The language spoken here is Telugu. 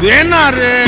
దేనా రే?